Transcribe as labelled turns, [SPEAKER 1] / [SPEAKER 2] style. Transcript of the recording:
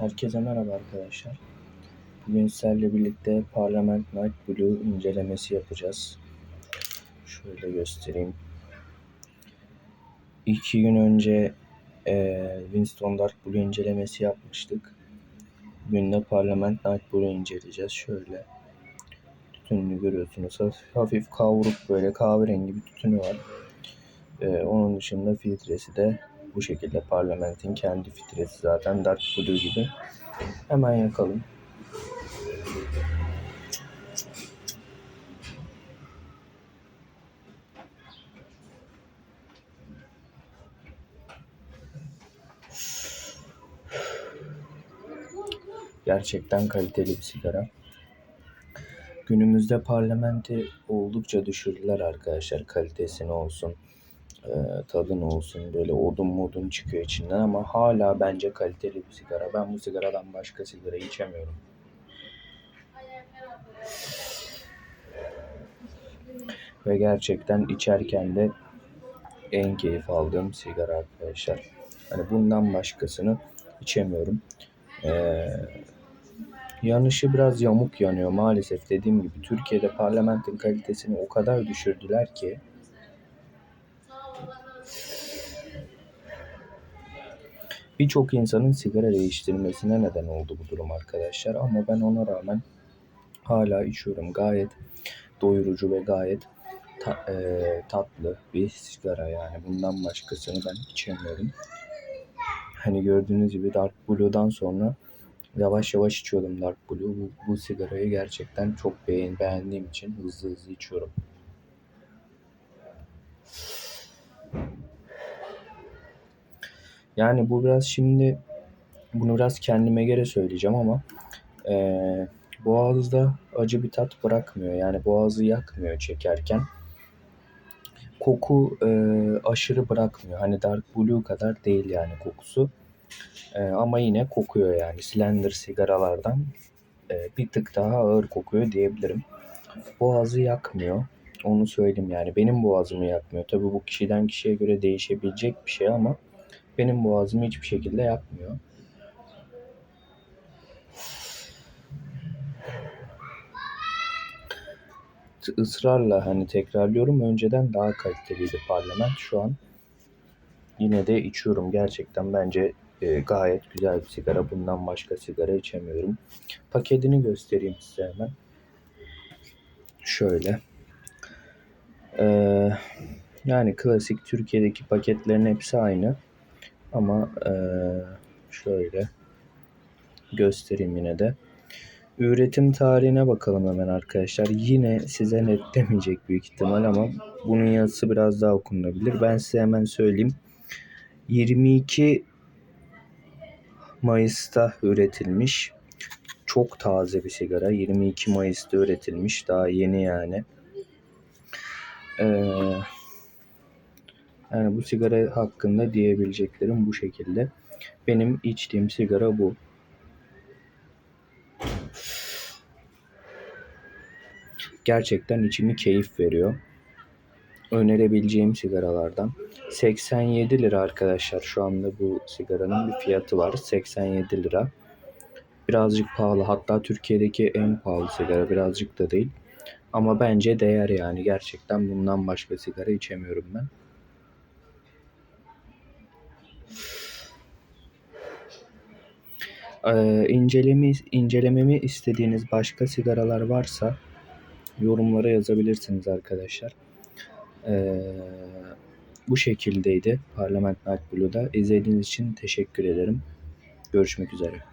[SPEAKER 1] Herkese merhaba arkadaşlar. Bugün sizlerle birlikte Parliament Night Blue incelemesi yapacağız. Şöyle göstereyim. İki gün önce e, Winston Dark Blue incelemesi yapmıştık. Bugün de Parliament Night Blue inceleyeceğiz. Şöyle tütününü görüyorsunuz. Hafif, hafif kavruk böyle kahverengi bir tütünü var. E, onun dışında filtresi de bu şekilde Parlament'in kendi filtresi zaten Dark Blue gibi. Hemen yakalım. Gerçekten kaliteli bir sigara. Günümüzde parlamenti oldukça düşürdüler arkadaşlar. Kalitesini olsun, e, tadını olsun. Böyle odun modun çıkıyor içinden ama hala bence kaliteli bir sigara. Ben bu sigaradan başka sigara içemiyorum. Ve gerçekten içerken de en keyif aldığım sigara arkadaşlar. Hani bundan başkasını içemiyorum. Ee, yanışı biraz yamuk yanıyor maalesef dediğim gibi. Türkiye'de parlamentin kalitesini o kadar düşürdüler ki birçok insanın sigara değiştirmesine neden oldu bu durum arkadaşlar. Ama ben ona rağmen hala içiyorum. Gayet doyurucu ve gayet ta, e, tatlı bir sigara yani. Bundan başkasını ben içemiyorum. Hani gördüğünüz gibi Dark Blue'dan sonra yavaş yavaş içiyordum Dark Blue. Bu, bu sigarayı gerçekten çok beğen, beğendiğim için hızlı hızlı içiyorum. Yani bu biraz şimdi bunu biraz kendime göre söyleyeceğim ama e, boğazda acı bir tat bırakmıyor. Yani boğazı yakmıyor çekerken. Koku e, aşırı bırakmıyor. Hani Dark Blue kadar değil yani kokusu. E, ama yine kokuyor yani. Slender sigaralardan e, bir tık daha ağır kokuyor diyebilirim. Boğazı yakmıyor. Onu söyleyeyim yani. Benim boğazımı yakmıyor. Tabii bu kişiden kişiye göre değişebilecek bir şey ama benim boğazımı hiçbir şekilde yakmıyor. ısrarla hani tekrarlıyorum. Önceden daha kaliteliydi parlament. Şu an yine de içiyorum. Gerçekten bence e, gayet güzel bir sigara. Bundan başka sigara içemiyorum. Paketini göstereyim size hemen. Şöyle. Ee, yani klasik Türkiye'deki paketlerin hepsi aynı. Ama e, şöyle göstereyim yine de. Üretim tarihine bakalım hemen arkadaşlar. Yine size net demeyecek büyük ihtimal ama bunun yazısı biraz daha okunabilir. Ben size hemen söyleyeyim. 22 Mayıs'ta üretilmiş. Çok taze bir sigara. 22 Mayıs'ta üretilmiş. Daha yeni yani. Ee, yani bu sigara hakkında diyebileceklerim bu şekilde. Benim içtiğim sigara bu. Gerçekten içimi keyif veriyor. Önerebileceğim sigaralardan. 87 lira arkadaşlar şu anda bu sigaranın bir fiyatı var. 87 lira. Birazcık pahalı. Hatta Türkiye'deki en pahalı sigara birazcık da değil. Ama bence değer yani. Gerçekten bundan başka sigara içemiyorum ben. Ee, incelemi, incelememi istediğiniz başka sigaralar varsa yorumlara yazabilirsiniz arkadaşlar. Ee, bu şekildeydi Parlament Night Blue'da. İzlediğiniz için teşekkür ederim. Görüşmek üzere.